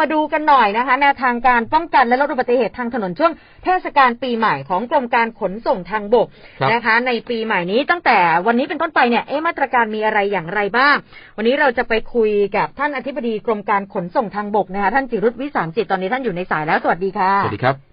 มาดูกันหน่อยนะคะแนวทางการป้องกันและลดอุบัติเหตุทางถนนช่วงเทศกาลปีใหม่ของกรมการขนส่งทางบกครับนะคะ ในปีใหม่นี้ตั้งแต่วันนี้เป็นต้นไปเนี่ยเอ๊ะมาตรการมีอะไรอย่างไรบ้าง วันนี้เราจะไปคุยกับท่านอธิบดีกรมการขนส่งทางบกนะคะท่านจิรุตวิสารจิตตอนนี้ท่านอยู่ในสายแล้วสวัสดีค่ะ สวัสดีครับ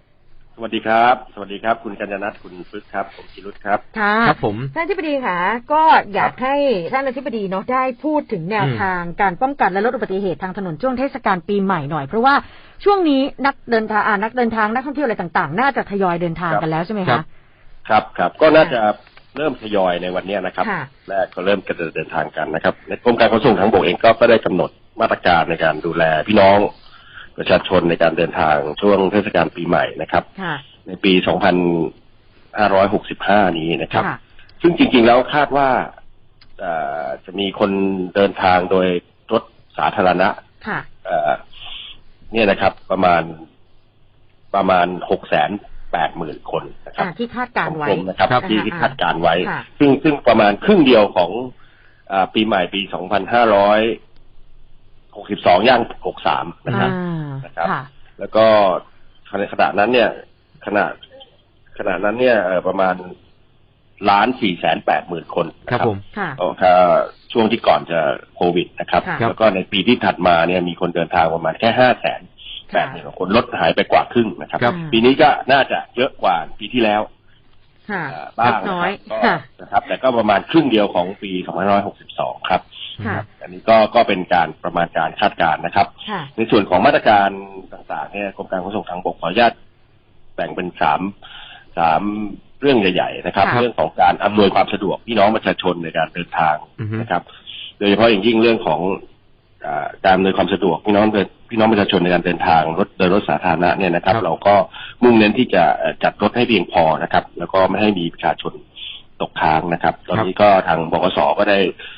สวัสดีครับ สวัสดีครับ คุณกัญญนัทคุณฟึกครับ ผมจิรุตครับ ค่ะครับผมท่านอธิบดีค่ะ ก็อยากให้ท่านอธิบดีเนาะได้พูดถึงแนวอืมทางการป้องกันและลดอุบัติเหตุทางถนนช่วงเทศกาลปีใหม่หน่อย เพราะว่าช่วงนี้นักเดินทางอ่านักเดินทางนักท่องเที่ยวอะไรต่างๆ น่าจะทยอยเดินทางกันแล้วใช่ไหมครัคะบครับครับก็น่าจะเริ่มทยอยในวันเนี้ยนะครับค่ะแรกก็เริ่มกระเดินทางกันนะครับในกรมการขนส่งทางบกเองก็ก็ได้กำหนดมาตรการในการดูแลพี่น้อง ประชาชนในการเดินทางช่วงเทศกาลปีใหม่นะครับ ค่ะ ในปี 2565 นี้นะครับ ค่ะ ซึ่งจริงๆแล้วคาดว่าเอ่อจะมีคนเดินทางโดยรถสาธารณะ ค่ะ เอ่อเนี่ยนะครับประมาณประมาณหกแสนแปดหมื่นคนนะครับอ่าที่คาดการณ์ไว้ ของกมนะครับครับ ที่ที่คาดการณ์ไว้ ค่ะ ซึ่งซึ่งประมาณครึ่งเดียวของอาปีใหม่ปีสองพันห้าร้อย หกสิบสองย่างหกสามนะครับอ่านะครับค่ะแล้วก็ในขณะนั้นเนี่ยขณะขณะนั้นเนี่ยเอ่อประมาณล้านสี่แสนแปดหมื่นคนนะคครัรับบผมค่ะก็ถ้าช่วงที่ก่อนจะโควิดนะครับค่ะแล้วก็ในปีที่ถัดมาเนี่ยมีคนเดินทางประมาณแค่ห้าแสนแปดหมื่นคนลดหายไปกว่าครึ่งนะครับครับปีนี้ก็น่าจะเยอะกว่าปีที่แล้วค่ะเอ่อบ้างเล็กน้อยนะครับก็ค่ะนะครับ แต่ก็ประมาณครึ่งเดียวของปี 2562 ครับ ค่ะ อันนี้ก็ก็เป็นการประมาณการคาดการณ์นะครับ ค่ะ ในส่วนของมาตรการต่างๆเนี่ยกรมการขนส่งทางบกขออนุญาตแบ่งเป็นสามสามเรื่องใหญ่ๆนะครับค่ะเรื่องของการอำนวยความสะดวกพี่น้องประชาชนในการเดินทางอือฮึ นะครับ โดยเฉพาะอย่างยิ่งเรื่องของอาการอำนวยความสะดวกพี่น้องเดินพี่น้องประชาชนในการเดินทางรถโดยรถสาธารณะเนี่ยนะครับ ครับ เราก็มุ่งเน้นที่จะเอ่อจัดรถให้เพียงพอนะครับ แล้วก็ไม่ให้มีประชาชนตกค้างนะครับ ตอนนี้ก็ทางบกสก็ได้เอ่อ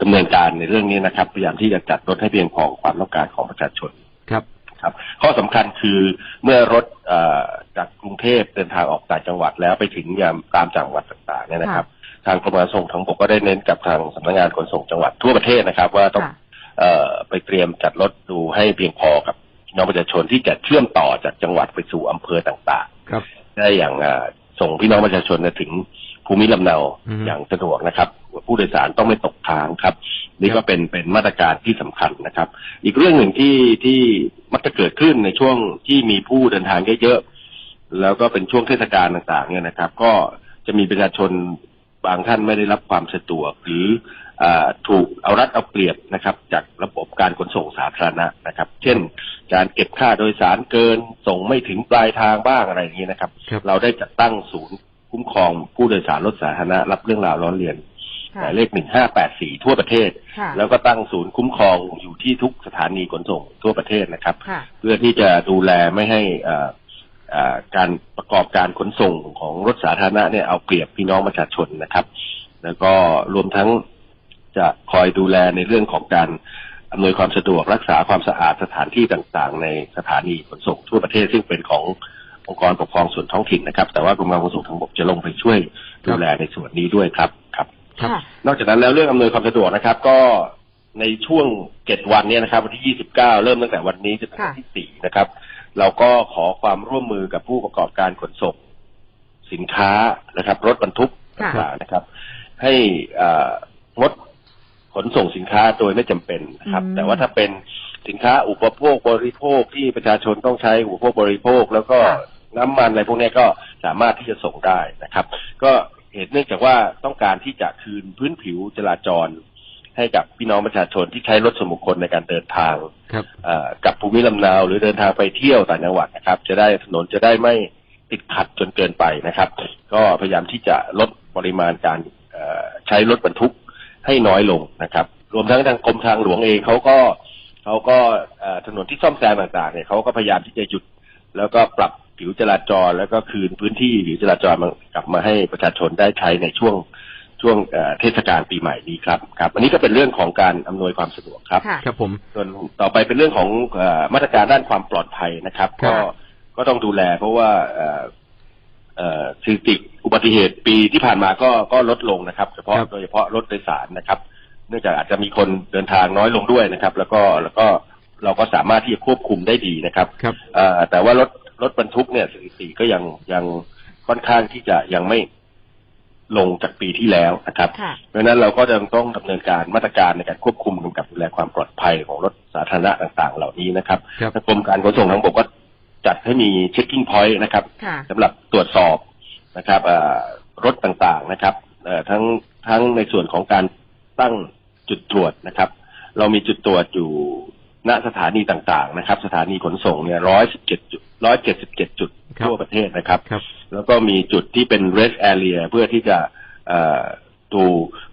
ดำเนินการในเรื่องนี้นะครับ พยายามที่จะจัดรถให้เพียงพอกับความต้องการของประชาชนครับครับ ข้อสำคัญคือเมื่อรถเอ่อจากกรุงเทพเดินทางออกต่างจังหวัดแล้วไปถึงยามตามจังหวัดต่างๆเนี่ยนะครับ ทางกรมการขนส่งทางบกก็ได้เน้นกับทางสำนักงานขนส่งจังหวัดทั่วประเทศนะครับ ว่าต้องค่ะเอ่อไปเตรียมจัดรถดูให้เพียงพอกับพี่น้องประชาชนที่จะเชื่อมต่อจากจังหวัดไปสู่อำเภอต่างครับๆได้อย่างอ่าส่งพี่น้องประชาชนเนี่ยถึง ภูมิลำเนาอืมอย่างสะดวกนะครับ ผู้โดยสารต้องไม่ตกค้างครับ นี่ก็เป็นเป็นมาตรการที่สำคัญนะครับ อีกเรื่องหนึ่งที่ที่มักจะเกิดขึ้นในช่วงที่มีผู้เดินทางเยอะๆแล้วก็เป็นช่วงเทศกาลต่างๆเนี่ยนะครับ ก็จะมีประชาชนบางท่านไม่ได้รับความสะดวกหรืออาถูกเอารัดเอาเปรียบนะครับ จากระบบการขนส่งสาธารณะนะครับ เช่น การเก็บค่าโดยสารเกินส่งไม่ถึงปลายทางบ้างอะไรอย่างนี้นะครับครับเราได้จัดตั้งศูนย์ คุ้มครองผู้โดยสารรถสาธารณะรับเรื่องราวร้อนเรียนหค่ะมายเลขหนึ่งห้าแปดสี่ทั่วประเทศค่ะแล้วก็ตั้งศูนย์คุ้มครองอยู่ที่ทุกสถานีขนส่งทั่วประเทศนะครับค่ะเพื่อที่จะดูแลไม่ให้เอ่อเอ่อการประกอบการขนส่งของรถสาธารณะเนี่ยเอาเปรียบพี่น้องประชาชนนะครับ แล้วก็รวมทั้งจะคอยดูแลในเรื่องของการอำนวยความสะดวกรักษาความสะอาดสถานที่ต่างๆ ในสถานีขนส่งทั่วประเทศซึ่งเป็นของ องค์กรปกครองส่วนท้องถิ่นนะครับ แต่ว่ากรมการขนส่งทางบกจะลงไปช่วยดูแลในส่วนนี้ด้วยครับครับครับค่ะนอกจากนั้นแล้วเรื่องอำนวยความสะดวกนะครับ ก็ในช่วงเจ็ดวันเนี้นะครับวันที่ยี่สิบเก้าเริ่มตั้งแต่วันนี้จนถึงวันที่สี่นะครับ เราก็ขอความร่วมมือกับผู้ประกอบการขนส่งสินค้านะครับ รถบรรทุกค่ะต่างๆนะครับ ให้เอ่องดขนส่งสินค้าโดยไม่จำเป็นนะครับอืมแต่ว่าถ้าเป็นสินค้าอุปโภคบริโภคที่ประชาชนต้องใช้อุปโภคบริโภค แล้วก็ค่ะ น้ำมันอะไรพวกนี้ก็สามารถที่จะส่งได้นะครับ ก็เหตุเนื่องจากว่าต้องการที่จะคืนพื้นผิวจราจร ให้กับพี่น้องประชาชนที่ใช้รถส่วนบุคคลในการเดินทางครับเอ่อกับภูมิลำเนาหรือเดินทางไปเที่ยวต่างจังหวัดนะครับ จะได้ถนนจะได้ไม่ติดขัดจนเกินไปนะครับ ก็พยายามที่จะลดปริมาณการเอ่อใช้รถบรรทุกให้น้อยลงนะครับ รวมทั้งทางกรมทางหลวงเองเขาก็เขาก็เอ่อถนนที่ซ่อมแซมต่างๆเนี่ยเขาก็พยายามที่จะหยุด แล้วก็ปรับ ผิวจราจร แล้วก็คืนพื้นที่ผิวจราจรมากลับมาให้ประชาชนได้ใช้ในช่วงช่วงเอ่อเทศกาลปีใหม่นี้ครับครับอันนี้ก็เป็นเรื่องของการอำนวยความสะดวกครับค่ะครับผมส่วนต่อไปเป็นเรื่องของเออมาตรการด้านความปลอดภัยนะครับครัก็บก็ต้องดูแล เพราะว่าเอ่อเอ่อสถิติอุบัติเหตุปีที่ผ่านมาก็ก็ลดลงนะครับ เฉพาะครับโดยเฉพาะรถโดยสารนะครับ เนื่องจากอาจจะมีคนเดินทางน้อยลงด้วยนะครับ แล้วก็แล้วก็เราก็สามารถที่จะควบคุมได้ดีนะครับครับเอ่อแต่ว่ารถ รถบรรทุกเนี่ยสถิติก็ยังยังค่อนข้างที่จะยังไม่ลงจากปีที่แล้วนะครับค่ะเพราะฉะนั้นเราก็จะต้องดำเนินการมาตรการในการควบคุมกำกับดูแลความปลอดภัยของรถสาธารณะต่างๆ เหล่านี้นะครับครับทางกรมการขนส่งทางบกก็จัดให้มีเช็คกิ้งพอยต์นะครับค่ะสำหรับตรวจสอบนะครับเอ่อรถต่างๆนะครับเอ่อทั้งทั้งในส่วนของการตั้งจุดตรวจนะครับ เรามีจุดตรวจอยู่ ณสถานีต่างๆนะครับ สถานีขนส่งเนี่ยร้อยสิบเจ็ดจุดร้อยเจ็ดสิบเจ็ดจุดครับทั่วประเทศนะครับ ครับ แล้วก็มีจุดที่เป็น rest area เพื่อที่จะเอ่อดู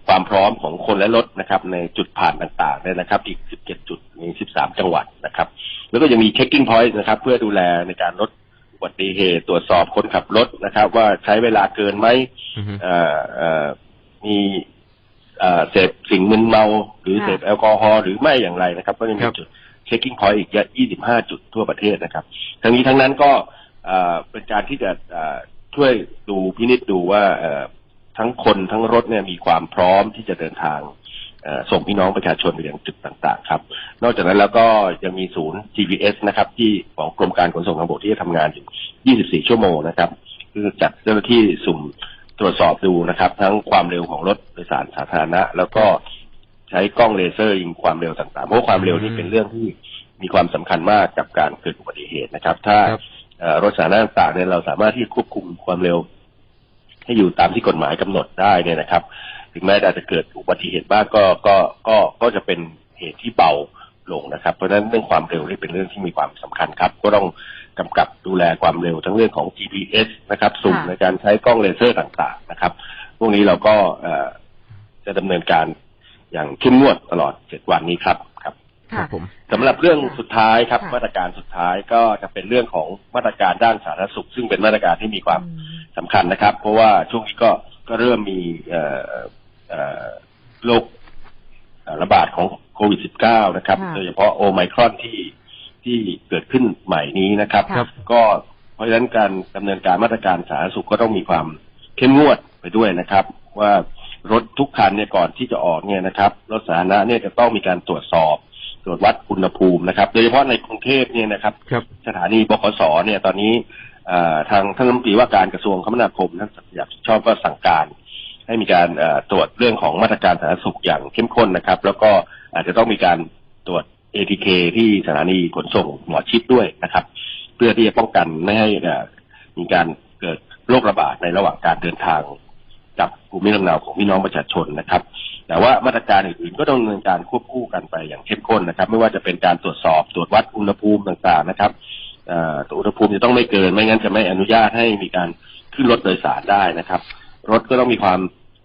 ความพร้อมของคนและรถนะครับ ในจุดผ่านต่างๆเนี่ยนะครับ อีก 17 จุดมี13 จังหวัดนะครับ แล้วก็ยังมี checking point นะครับ เพื่อดูแลในการลดอุบัติเหตุตรวจสอบคนขับรถนะครับ ว่าใช้เวลาเกินไหม อือฮึ เอ่อเอ่อมี เอ่อเสพสิ่งมึนเมา หรือค่ะเสพแอลกอฮอล์หรือไม่อย่างไรนะครับ ก็จะมีครับจุด checking point อีก 25 จุดทั่วประเทศนะครับ ทั้งนี้ทั้งนั้นก็เอ่อเป็นการที่จะเอ่อช่วยดูพินิจดูว่าเอ่อทั้งคนทั้งรถเนี่ยมีความพร้อมที่จะเดินทางเอ่อส่งพี่น้องประชาชนไปยังจุดต่างๆ ครับ นอกจากนั้นแล้วก็ยังมีศูนย์ GPS นะครับ ที่ของกรมการขนส่งทางบกที่จะทำงานอยู่ 24 ชั่วโมงนะครับคือจัดเจ้าหน้าที่สุ่ม ตรวจสอบดูนะครับ ทั้งความเร็วของรถโดยสารสาธารณะ แล้วก็ใช้กล้องเลเซอร์ยิงความเร็วต่างๆ เพราะว่าความเร็วนี่เป็นเรื่องที่มีความสำคัญมากกับการเกิดอุบัติเหตุนะครับ ถ้าครับเอ่อรถสาธารณะต่างๆเนี่ยเราสามารถที่จะควบคุมความเร็ว ให้อยู่ตามที่กฎหมายกำหนดได้เนี่ยนะครับ ถึงแม้อาจจะเกิดอุบัติเหตุบ้างก็ก็ก็ก็จะเป็นเหตุที่เบา ลงนะครับ เพราะฉะนั้นเรื่องความเร็วนี่เป็นเรื่องที่มีความสำคัญครับ ก็ต้องกำกับดูแลความเร็วทั้งเรื่องของ GPS นะครับสุ่มค่ะในการใช้กล้องเลเซอร์ต่างๆนะครับ พวกนี้เราก็เอ่อจะดำเนินการอย่างเข้มงวดตลอดเจ็ดวันนี้ครับครับครัค่ะบผมสำหรับเรื่องสุดท้ายครับค่ะมาตรการสุดท้ายก็จะเป็นเรื่องของมาตรการด้านสาธารณสุข ซึ่งเป็นมาตรการที่มีความอืมสำคัญนะครับ เพราะว่าช่วงนี้ก็ก็เริ่มมีเอ่อเอ่อโรคเอ่อระบาดของ โควิด -19 นะครับค่ะโดยเฉพาะโอไมครอนที่ที่เกิดขึ้นใหม่นี้นะครับครับก็เพราะฉะนั้นการดำเนินการมาตรการสาธารณสุขก็ต้องมีความเข้มงวดไปด้วยนะครับ ว่ารถทุกคันเนี่ยก่อนที่จะออกเนี่ยนะครับรถสาธารณะเนี่ยจะต้องมีการตรวจสอบ ตรวจวัดอุณหภูมินะครับ โดยเฉพาะในกรุงเทพเนี่ยนะครับ ครับ สถานีบขสเนี่ยตอนนี้เอ่อทางท่านรัฐมนตรีว่าการกระทรวงคมนาคมท่านสัตยาชอบก็สั่งการ ให้มีการเอ่อตรวจเรื่องของมาตรการสาธารณสุขอย่างเข้มข้นนะครับ แล้วก็ อาจจะต้องมีการตรวจ ATK ที่สถานีขนส่งหมอชิดด้วยนะครับ เพื่อที่จะป้องกันไม่ให้มีการเกิดโรคระบาดในระหว่างการเดินทางกับภูมิลำเนาของพี่น้องประชาชนนะครับ แต่ว่ามาตรการอื่นๆก็ต้องดำเนินการควบคู่กันไปอย่างเข้มข้นนะครับ ไม่ว่าจะเป็นการตรวจสอบตรวจวัดอุณหภูมิต่างๆนะครับอ่ออุณหภูมิจะต้องไม่เกิน ไม่งั้นจะไม่อนุญาตให้มีการขึ้นรถโดยสารได้นะครับ รถก็ต้องมีความ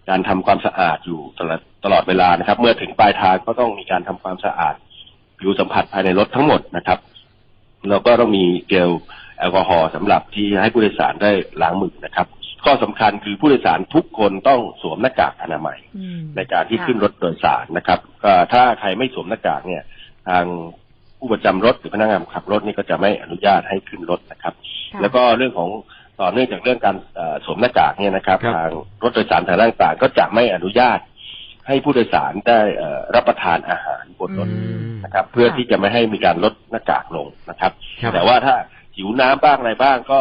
การทำความสะอาดอยู่ตลอด ตลอดเวลานะครับ เมื่อถึงปลายทางก็ต้องมีการทำความสะอาดผิวสัมผัสภายในรถทั้งหมดนะครับแล้วก็ต้องมีเจลแอลกอฮอล์สำหรับที่ให้ผู้โดยสารได้ล้างมือนะครับ ข้อสำคัญคือผู้โดยสารทุกคนต้องสวมหน้ากากอนามัยอืมในการที่ค่ะขึ้นรถโดยสารนะครับก็ถ้าใครไม่สวมหน้ากากเนี่ยทางผู้ประจำรถหรือพนักงานขับรถนี่ก็จะไม่อนุญาตให้ขึ้นรถนะครับค่ะแล้วก็เรื่องของต่อเนื่องจากเรื่องการเอ่อสวมหน้ากากเนี่ยนะครับครับ ทางรถโดยสารทางต่างๆก็จะไม่อนุญาต ให้ผู้โดยสารได้เอ่อรับประทานอาหารบนรถอืมนะครับ เพื่อที่จะไม่ให้มีการลดหน้ากากลงนะครับครับแต่ว่าถ้าหิวน้ำบ้างอะไรบ้างก็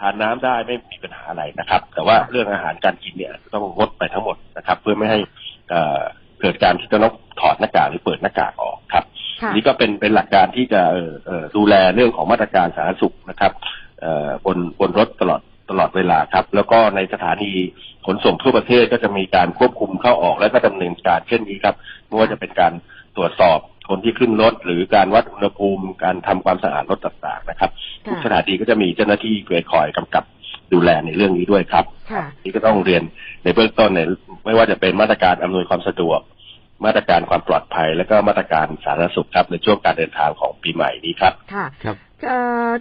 ทานน้ำได้ไม่มีปัญหาอะไรนะครับ แต่ว่าเรื่องอาหารการกินเนี่ยต้องงดไปทั้งหมดนะครับ เพื่อไม่ให้เอ่อเกิดการที่จะต้องถอดหน้ากากหรือเปิดหน้ากากออกครับค่ะนี่ก็เป็นเป็นหลักการที่จะเอ่อเอ่อดูแลเรื่องของมาตรการสาธารณสุขนะครับเอ่อบนบนรถตลอด ตลอดเวลาครับ แล้วก็ในสถานีขนส่งทั่วประเทศก็จะมีการควบคุมเข้าออกและก็ดำเนินการเช่นนี้ครับไม่ว่าจะเป็นการตรวจสอบคนที่ขึ้นรถ หรือการวัดอุณหภูมิ การทำความสะอาดรถต่างๆนะครับค่ะทุกสถานีก็จะมีเจ้าหน้าที่คอยกำกับดูแลในเรื่องนี้ด้วยครับค่ะนี่ก็ต้องเรียนในเบื้องต้นในไม่ว่าจะเป็นมาตรการอำนวยความสะดวก มาตรการความปลอดภัย และก็มาตรการสาธารณสุขครับในช่วงการเดินทางของปีใหม่นี้ครับค่ะครับเอ่อ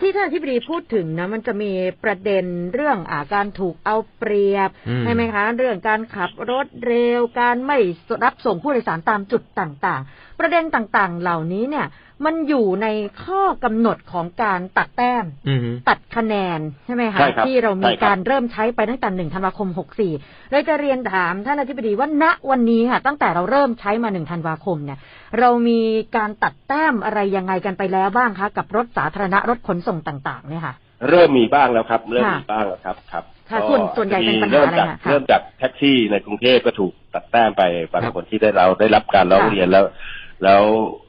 ที่ท่านอธิบดีพูดถึงนะมันจะมีประเด็นเรื่องอาการถูกเอาเปรียบอืมใช่ไหมคะ เรื่องการขับรถเร็ว การไม่รับส่งผู้โดยสารตามจุดต่างๆ ประเด็นต่างๆ เหล่านี้เนี่ยมันอยู่ในข้อกำหนดของการตัดแต้มอืมฮึตัดคะแนนใช่ไหมคะใช่ครับที่เรามีใช่ครับการเริ่มใช้ไปตั้งแต่หนึ่งธันวาคมหกสี่เลยจะเรียนถามท่านอธิบดีว่าณวันนี้ค่ะ ตั้งแต่เราเริ่มใช้มาหนึ่งธันวาคมเนี่ย เรามีการตัดแต้มอะไรยังไงกันไปแล้วบ้างคะ กับรถสาธารณะรถขนส่งต่าง ๆ เนี่ยค่ะ เริ่มมีบ้างแล้วครับ เริ่มค่ะมีบ้างแล้วครับครับค่ะก็ส่วนส่วนใหญ่เป็นปัญหาเริ่มอะไรจากคะค่ะเริ่มจากแท็กซี่ในกรุงเทพก็ถูกตัดแต้มไปบางครับคนที่ได้เราได้รับการร้องค่ะเรียนแล้ว แล้วเอ่อ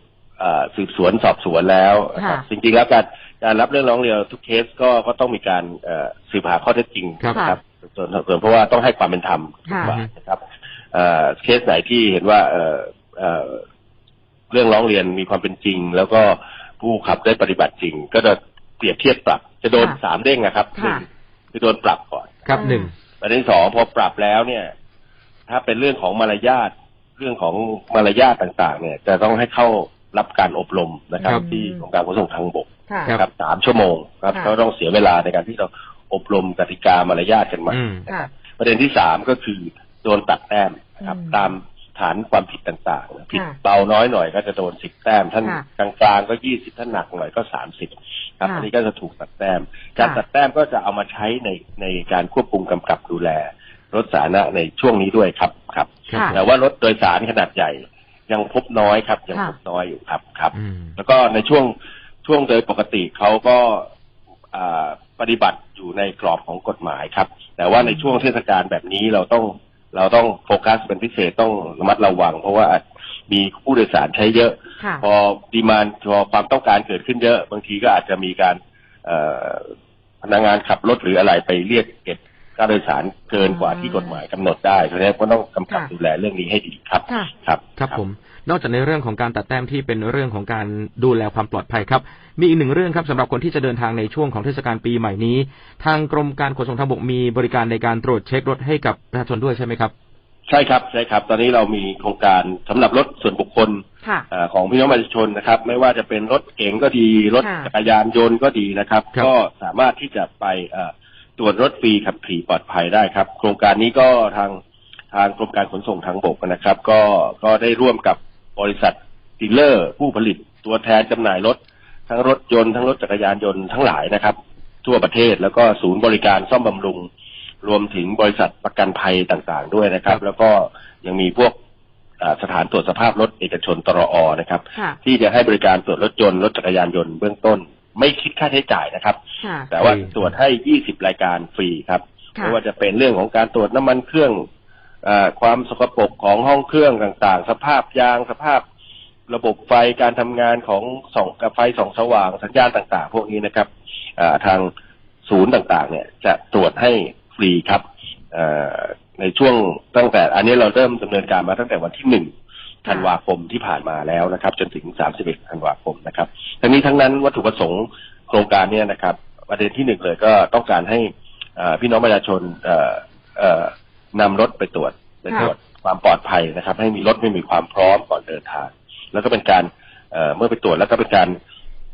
สืบสวนสอบสวนแล้วนะครับค่ะจริงๆแล้วการการรับเรื่องร้องเรียนทุกเคสก็ก็ต้องมีการเอ่อสืบหาข้อเท็จจริงครับ นะครับส่วนส่วนเพราะว่าต้องให้ความเป็นธรรมค่ะกว่านะครับเอ่อเคสไหนที่เห็นว่าเอ่อเอ่อเรื่องร้องเรียนมีความเป็นจริง แล้วก็ผู้ขับได้ปฏิบัติจริง ก็จะเปรียบเทียบปรับ จะโดนค่ะสามเด้งนะครับหนึ่ค่ะงคือโดนปรับก่อน ครับอืมหนึ่ง ประเด็นที่สองพอปรับแล้วเนี่ย ถ้าเป็นเรื่องของมารยาทเรื่องของมารยาทต่าง ๆ เนี่ย จะต้องให้เข้า รับการอบรมนะครับ ครับที่กรมการขนส่งทางบกค่ะ ครับครับสามชั่วโมงครับค่ะ ก็ต้องเสียเวลาในการที่เราอบรมกติกามารยาทกันมา อืม ค่ะ ประเด็นที่สามก็คือโดนตัดแต้มนะครับ อืมตามฐานความผิดต่างๆผิดค่ะเบาน้อยหน่อยก็จะโดนสิบแต้มท่านค่ะกลางๆก็ยี่สิบท่านหนักหน่อยก็สามสิบครับค่ะอันนี้ก็จะถูกตัดแต้ม การค่ะ ตัดแต้มก็จะเอามาใช้ในในการควบคุมกำกับดูแล รถสาธารณะในช่วงนี้ด้วยครับครับ ค่ะ แต่ว่ารถโดยสารขนาดใหญ่ ยังพบน้อยครับ ยังค่ะพบน้อยอยู่ครับครับ อืม แล้วก็ในช่วงช่วงโดยปกติเขาก็อ่าปฏิบัติอยู่ในกรอบของกฎหมายครับ แต่ว่าในช่วงเทศกาลแบบนี้เราต้องเราต้องโฟกัสเป็นพิเศษต้องระมัดระวัง เพราะว่าอาจมีผู้โดยสารใช้เยอะ ค่ะ พอดีมานพอความต้องการเกิดขึ้นเยอะ บางทีก็อาจจะมีการเอ่อพนักงานขับรถหรืออะไรไปเรียกเก็บ ค่าโดยสารเกินกว่าที่กฎหมายกำหนดได้เพราะฉะนั้นก็ต้องกำกับค่ะดูแลเรื่องนี้ให้ดีครับค่ะครับ ครับผม นอกจากในเรื่องของการตัดแต้มที่เป็นเรื่องของการดูแลความปลอดภัยครับ มีอีกหนึ่งเรื่องครับสำหรับคนที่จะเดินทางในช่วงของเทศกาลปีใหม่นี้ ทางกรมการขนส่งทางบกมีบริการในการตรวจเช็ครถให้กับประชาชนด้วยใช่ไหมครับใช่ครับใช่ครับ ตอนนี้เรามีโครงการสำหรับรถส่วนบุคคลค่ะเอ่อของพี่น้องประชาชนนะครับ ไม่ว่าจะเป็นรถเก๋งก็ดี รถค่ะจักรยานยนต์ก็ดีนะครับครับก็สามารถที่จะไปเอ่อ ตรวจรถฟรีขับขี่ปลอดภัยได้ครับ โครงการนี้ก็ทางทางกรมการขนส่งทางบกนะครับ ก็ก็ได้ร่วมกับบริษัทดีลเลอร์ ผู้ผลิตตัวแทนจำหน่ายรถ ทั้งรถยนต์ทั้งรถจักรยานยนต์ทั้งหลายนะครับ ทั่วประเทศแล้วก็ศูนย์บริการซ่อมบำรุง รวมถึงบริษัทประกันภัยต่างๆ ด้วยนะครับ แล้วก็ยังมีพวกอ่าสถานตรวจสภาพรถเอกชนตรอนะครับค่ะที่จะให้บริการตรวจรถยนต์รถจักรยานยนต์เบื้องต้น ไม่คิดค่าใช้จ่ายนะครับ ค่ะ แต่ว่าฟรีตรวจให้ 20 รายการฟรีครับ ค่ะ ไม่ว่าจะเป็นเรื่องของการตรวจน้ำมันเครื่องเออความสกปรกของห้องเครื่องต่างๆ สภาพยางสภาพระบบไฟการทำงานของส่องกับไฟส่องสว่างสัญญาณต่างๆ พวกนี้นะครับอ่าทางศูนย์ต่างๆ เนี่ยจะตรวจให้ฟรีครับเอ่อในช่วงตั้งแต่อันนี้เราเริ่มดำเนินการมาตั้งแต่วันที่หนึ่ง ธันวาคมที่ผ่านมาแล้วนะครับ จนถึง 31 ธันวาคมนะครับ ทั้งนี้ทั้งนั้นวัตถุประสงค์โครงการเนี้นะครับ ประเด็นที่หนึ่งเลยก็ต้องการให้เอ่อพี่น้องประชาชนเอ่อเอ่อนำรถไปตรวจไปตรวจความปลอดภัยนะครับ ให้มีรถไม่มีความพร้อมก่อนเดินทาง แล้วก็เป็นการเอ่อเมื่อไปตรวจแล้วก็เป็นการ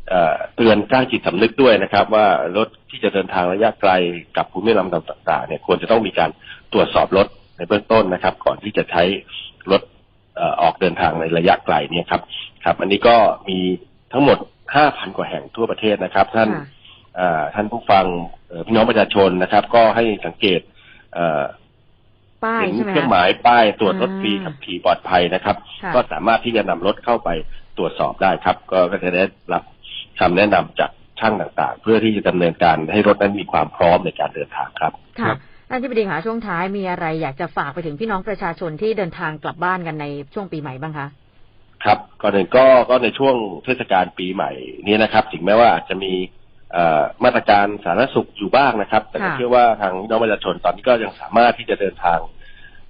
เอ่อเตือนสร้างจิตสำนึกด้วยนะครับ ว่ารถที่จะเดินทางระยะไกลกับภูมิลำต่างๆเนี่ยควรจะต้องมีการตรวจสอบรถในเบื้องต้นนะครับ ก่อนที่จะใช้รถเอ่อออกเดินทางในระยะไกลเนี่ยครับครับ อันนี้ก็มีทั้งหมด 5,000 กว่าแห่งทั่วประเทศนะครับ ท่านค่ะเอ่อท่านผู้ฟังเอ่อพี่น้องประชาชนนะครับ ก็ให้สังเกตเอ่อป้ายเห็นใช่ไหมเครื่องหคะมายป้ายตรวจรถอ่าฟรีขับขี่ปลอดภัยนะครับค่ะก็สามารถที่จะนำรถเข้าไปตรวจสอบได้ครับ ก็ก็จะได้รับคำแนะนำจากช่างต่างๆ เพื่อที่จะดำเนินการให้รถนั้นมีความพร้อมในการเดินทางครับ ครัค่ะบ ท่านที่ปดีค่ะช่วงท้ายมีอะไร อยากจะฝากไปถึงพี่น้องประชาชนที่เดินทางกลับบ้านกันในช่วงปีใหม่บ้างคะครับก่อนอื่นก็ก็ในช่วงเทศกาลปีใหม่นี้นะครับ ถึงแม้ว่าอาจจะมีเอ่อมาตรการสาธารณสุขอยู่บ้างนะครับ แต่ก็ค่ะเชื่อว่าทางพี่น้องประชาชนตอนนี้ก็ยังสามารถที่จะเดินทาง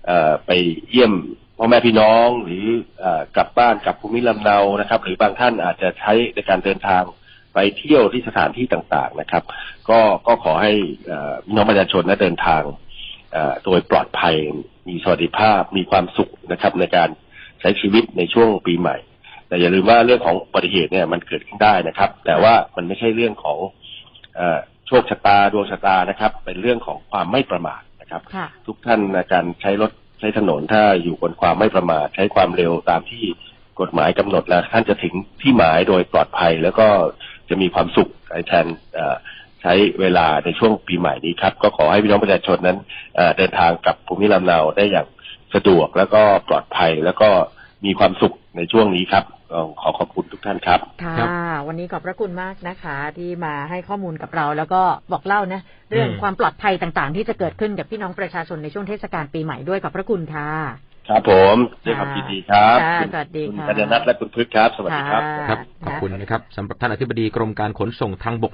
เอ่อไปเยี่ยมพ่อแม่พี่น้องหรือเอ่อกลับบ้านกลับภูมิลำเนานะครับ หรือบางท่านอาจจะใช้ในการเดินทาง ไปเที่ยวที่สถานที่ต่างๆนะครับ ก็ก็ขอให้เอ่อพี่น้องประชาชนนะเดินทางเอ่อโดยปลอดภัยมีสวัสดิภาพมีความสุขนะครับ ในการใช้ชีวิตในช่วงปีใหม่ แต่อย่าลืมว่าเรื่องของอุบัติเหตุเนี่ยมันเกิดขึ้นได้นะครับ แต่ว่ามันไม่ใช่เรื่องของเออโชคชะตาดวงชะตานะครับ เป็นเรื่องของความไม่ประมาทนะครับค่ะทุกท่านในการใช้รถใช้ถนนถ้าอยู่บนความไม่ประมาทใช้ความเร็วตามที่กฎหมายกำหนดแล้วท่านจะถึงที่หมายโดยปลอดภัยแล้วก็ จะมีความสุขแทนเอ่อใช้เวลาในช่วงปีใหม่นี้ครับ ก็ขอให้พี่น้องประชาชนนั้นเอ่อเดินทางกลับภูมิลำเนาได้อย่างสะดวกแล้วก็ปลอดภัยแล้วก็มีความสุขในช่วงนี้ครับก็ขอขอบคุณทุกท่านครับ ค่ะครับวันนี้ขอบพระคุณมากนะคะ ที่มาให้ข้อมูลกับเรา แล้วก็บอกเล่านะ เรื่องอืมความปลอดภัยต่างๆ ที่จะเกิดขึ้นกับพี่น้องประชาชนในช่วงเทศกาลปีใหม่ด้วยขอบพระคุณค่ะ ครับผมด้วยความยินดีครับค่ะคุณสวัสดีคุณค่ะกัญญานัทและคุณพึกครับ สวัสดีครับค่ะครับ ขอบคุณนะครับสำหรับท่านอธิบดีกรมการขนส่งทางบก